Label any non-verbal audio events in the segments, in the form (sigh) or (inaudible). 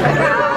Yeah. (laughs)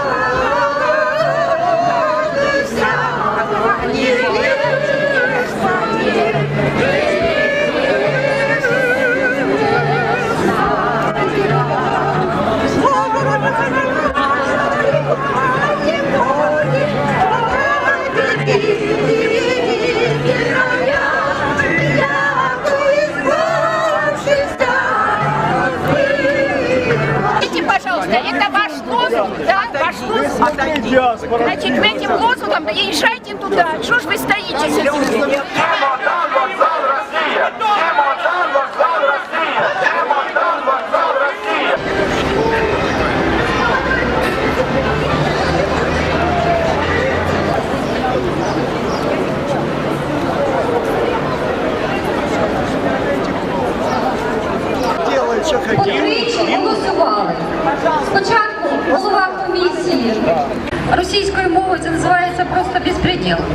Значит, в этим лозунгом езжайте туда. Что ж вы стоите с просто.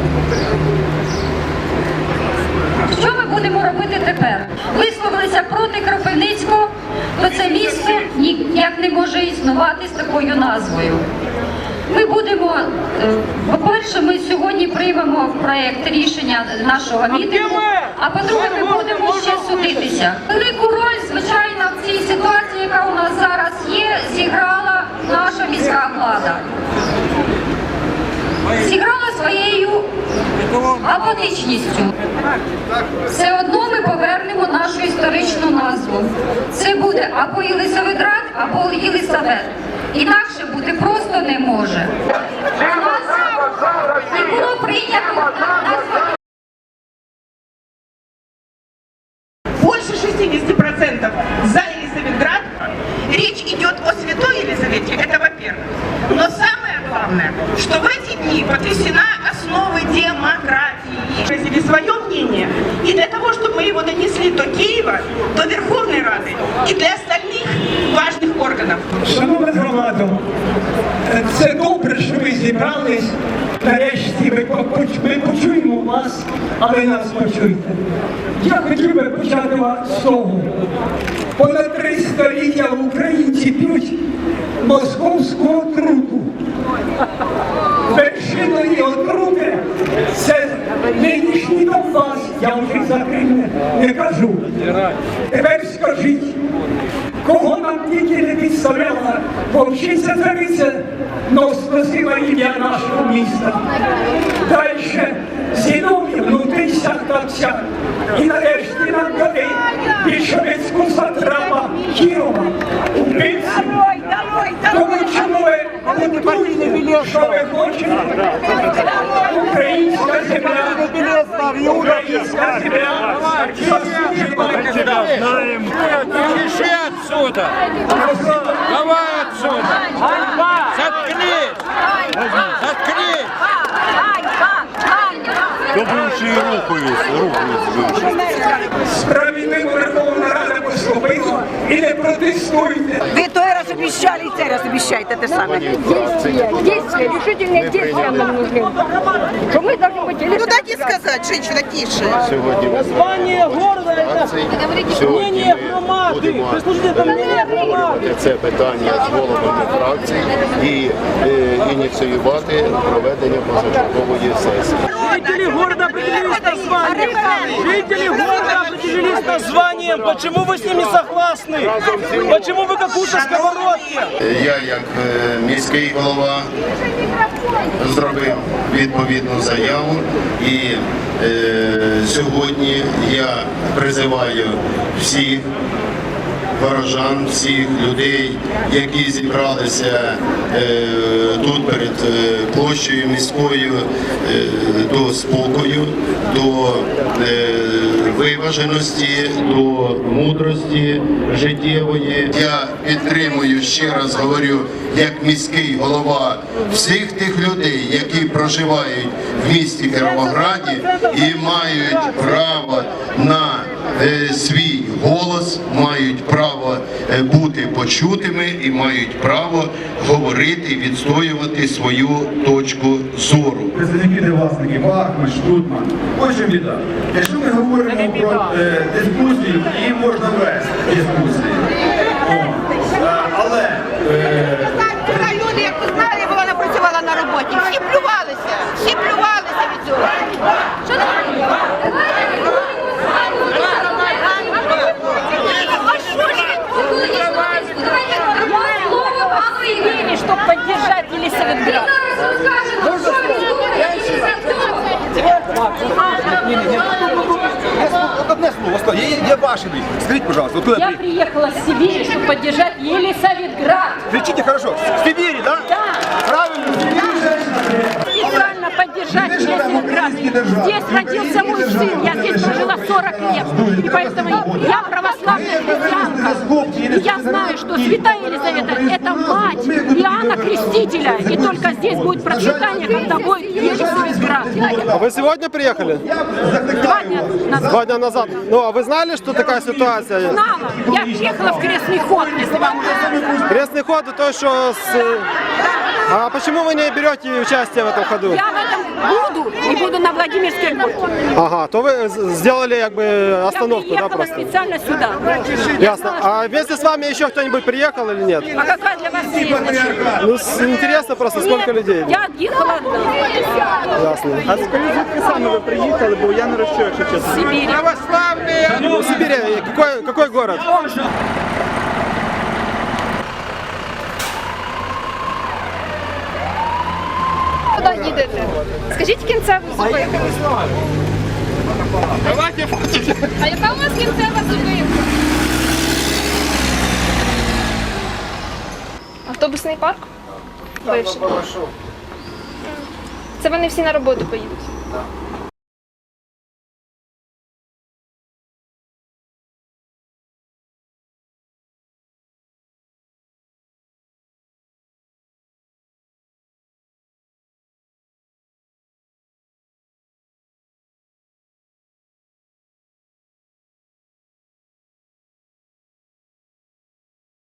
Що ми будемо робити тепер? Висловилися проти Кропивницького, то це місто ніяк не може існувати з такою назвою. Ми будемо, е, по-перше, ми сьогодні приймемо проєкт рішення нашого мітингу, а по-друге, ми будемо ще судитися. Велику роль, звичайно, в цій ситуації, яка у нас зараз є, зіграла наша міська влада. Зіграла своєю апатичністю. Все одно ми повернемо нашу історичну назву. Це буде або Єлисаветград, або Єлисавет. Інакше бути просто не може. У нас не було прийнято Шановна громада, це добре, що ви зібрались. Нарешті ми, поч- ми почуємо вас, а ви нас почуєте. Я хотів би почати вас з того. Понад три століття українці п'ють московську отруту. Вершиною отрути це нинішній Донбас. Я вже за Крим не кажу. Тепер скажіть, Кого нам тільки не підставляла, вовчиця цариця, но спасила ім'я нашого міста. Дальше Зінов'я внутрі сяк так сяк. І нарешті нам дали більшовицьку сатрапа Кірова, убивцю. Тому чому ви готуєте, що ви хочете? Українська земля, українська земля, отсюда! Давай отсюда! Заткнись! Заткнись! То бывшие рухались, рухались бывшие. Справедливо Верховна Рада послухайте і не протестуйте Ви той раз обіщали і цей раз обіщаєте те саме. Действия, действия, решительные действия нам нужны. Что мы должны быть Ну дайте сказати, женщина, тише. Сьогодні ми Название города это Сьогодні мнение ми громады. будемо Вы слушайте, это мнение громады. обговорювати це питання з головами фракцій і е, ініціювати проведення позачергової сесії. Жители города определились названием. Жители города определились названием. Почему вы с ним не согласны? Почему вы как уши сковородки? Я, як е, міський голова, зробив відповідну заяву і е, сьогодні я призиваю всіх горожан, всіх людей, які зібралися е, тут перед е, площею міською е, до спокою, до виваженості, до мудрості життєвої. Я підтримую ще раз говорю, як міський голова всіх тих людей, які проживають в місті Кіровограді і мають право на свій голос, мають право е, бути почутими і мають право говорити, і відстоювати свою точку зору. представники власники Бахман, Штутман. Ось що біда. Якщо ми говоримо про е, дискусію, її можна вести дискусії. Лишь. Скажите, пожалуйста, вот куда Я при- приехала с Сибири, чтобы поддержать Елисаветград. Кричите хорошо. В Сибири, да? Да. Правильно, в Сибири. Специально поддержать Елисаветград. Здесь родился мой сын, я здесь прожила 40 лет. И поэтому я православная христианка. И я знаю, святая Елизавета – это мать Иоанна Крестителя. И только здесь будет процветание, когда будет Елисаветград. А вы сегодня приехали? Два дня назад. Два дня назад. Ну, а вы знали, что такая ситуация? Знала. Я приехала в крестный ход, если вам уже. Крестный ход, то, что с... э, А почему вы не берете участие в этом ходу? Я в этом буду и буду на Владимирской горке. Ага, то вы з- сделали как бы Я остановку, да, приехала просто? специально сюда. Ясно. А вместе с вами еще кто-нибудь приехал или нет? А какая для вас имеет значение? Ну, с- интересно просто, сколько Нет, людей. Я отъехала Ясно. А скажіть, звідки саме ви приїхали, бо я не розчую, якщо чесно. в Сибири. Православные! Ну, в Сибири, какой, какой город? Куди їдете? Скажіть кінцеву зупинку. Давайте. А яка у вас кінцева зупинка? Автобусний парк? Бивший. Це вони всі на роботу поїдуть.